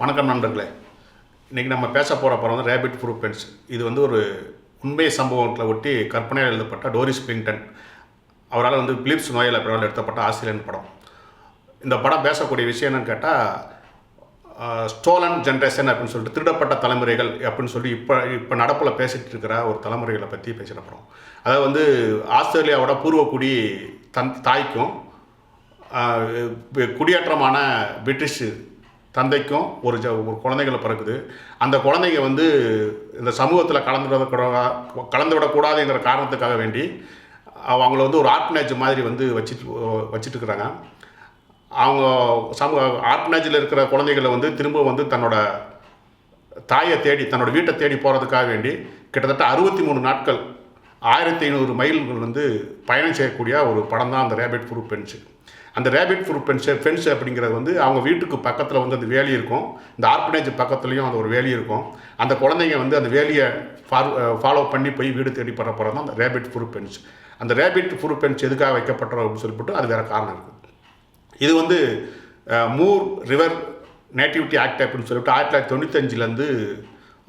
வணக்கம் நண்பர்களே. இன்றைக்கி நம்ம பேச போகிற படம் வந்து ரேபிட் ப்ரூஃப் பென்ஸ் இது வந்து ஒரு உண்மை சம்பவங்களை ஒட்டி கற்பனையில் எழுதப்பட்ட டோரிஸ் பிளிங்டன் அவரால் வந்து பிலிப்ஸ் நோயில் பிறகு எடுத்தப்பட்ட ஆஸ்திரேலியன் படம். இந்த படம் பேசக்கூடிய விஷயம் என்னன்னு கேட்டால் ஸ்டோலன் ஜென்ரேஷன் அப்படின்னு சொல்லிட்டு திருடப்பட்ட தலைமுறைகள் அப்படின்னு சொல்லி இப்போ இப்போ நடப்பில் பேசிகிட்டு இருக்கிற ஒரு தலைமுறைகளை பற்றி பேசின படம். அதாவது வந்து ஆஸ்திரேலியாவோட பூர்வக்குடி தன் தாய்க்கும் குடியேற்றமான பிரிட்டிஷ் தந்தைக்கும் ஒரு ஜ ஒரு குழந்தைகளை பிறக்குது. அந்த குழந்தைங்க வந்து இந்த சமூகத்தில் கலந்து கலந்து விடக்கூடாதுங்கிற காரணத்துக்காக வேண்டி அவங்கள வந்து ஒரு ஆர்ஃபனேஜ் மாதிரி வந்து வச்சுட்டு வச்சுட்டு இருக்கிறாங்க அவங்க சமூக ஆர்ஃபனேஜில் இருக்கிற குழந்தைகளை வந்து திரும்ப வந்து தன்னோட தாயை தேடி தன்னோட வீட்டை தேடி போகிறதுக்காக வேண்டி கிட்டத்தட்ட அறுபத்தி மூணு நாட்கள் ஆயிரத்தி ஐநூறு மைல்கள் வந்து பயணம் செய்யக்கூடிய ஒரு படம் தான் அந்த ரேபிட் ப்ரூஃப் பென்ச்சு அந்த ரேபிட் ஃபுட் பென்ஸ் ஃபென்ஸ் அப்படிங்கிறது வந்து அவங்க வீட்டுக்கு பக்கத்தில் வந்து அந்த வேலி இருக்கும். இந்த ஆர்பனேஜ் பக்கத்துலேயும் அந்த ஒரு வேலி இருக்கும். அந்த குழந்தைங்க வந்து அந்த வேலியை ஃபார் ஃபாலோ பண்ணி போய் வீடு தேடி படுற படம் தான் அந்த ரேபிட் ஃபுட் பென்ஸ் அந்த ரேபிட் ஃபுட் பென்ஸ் எதுக்காக வைக்கப்பட்டோம் அப்படின்னு சொல்லிவிட்டு அது வேறு காரணம் இருக்குது இது வந்து மூர் ரிவர் நேட்டிவிட்டி ஆக்ட் அப்படின்னு சொல்லிட்டு ஆயிரத்தி தொள்ளாயிரத்தி தொண்ணூத்தஞ்சிலேருந்து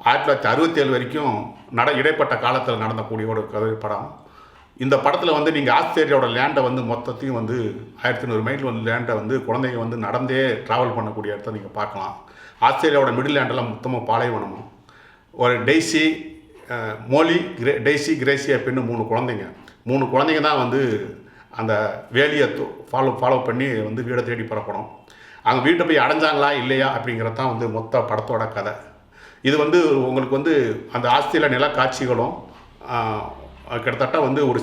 ஆயிரத்தி தொள்ளாயிரத்தி அறுபத்தேழு வரைக்கும் நட இடைப்பட்ட காலத்தில் நடந்தக்கூடிய ஒரு கதை படம் இந்த படத்தில் வந்து நீங்கள் ஆஸ்திரேலியாவோட லேண்டை வந்து மொத்தத்தையும் வந்து ஆயிரத்தி நூறு மைல் வந்து லேண்டை வந்து குழந்தைங்க வந்து நடந்தே ட்ராவல் பண்ணக்கூடிய இடத்த நீங்கள் பார்க்கலாம். ஆஸ்திரேலியாவோட மிடில் லேண்டெல்லாம் மொத்தமாக பாலைவனமும் ஒரு Daisy Molly Grace Daisy Gracie அப்படின்னு மூணு குழந்தைங்க. மூணு குழந்தைங்க தான் வந்து அந்த வேலியை ஃபாலோ ஃபாலோ பண்ணி வந்து வீடை தேடி புறப்படும் அங்கே வீட்டை போய் அடைஞ்சாங்களா இல்லையா அப்படிங்கிறது தான் வந்து மொத்த படத்தோட கதை. இது வந்து உங்களுக்கு வந்து அந்த ஆஸ்திரேலியா நில காட்சிகளும் கிட்டத்தட்ட வந்து ஒரு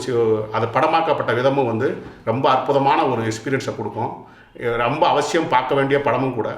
அது படமாக்கப்பட்ட விதமும் வந்து ரொம்ப அற்புதமான ஒரு எக்ஸ்பீரியன்ஸை கொடுக்கும். ரொம்ப அவசியம் பார்க்க வேண்டிய படமும் கூட.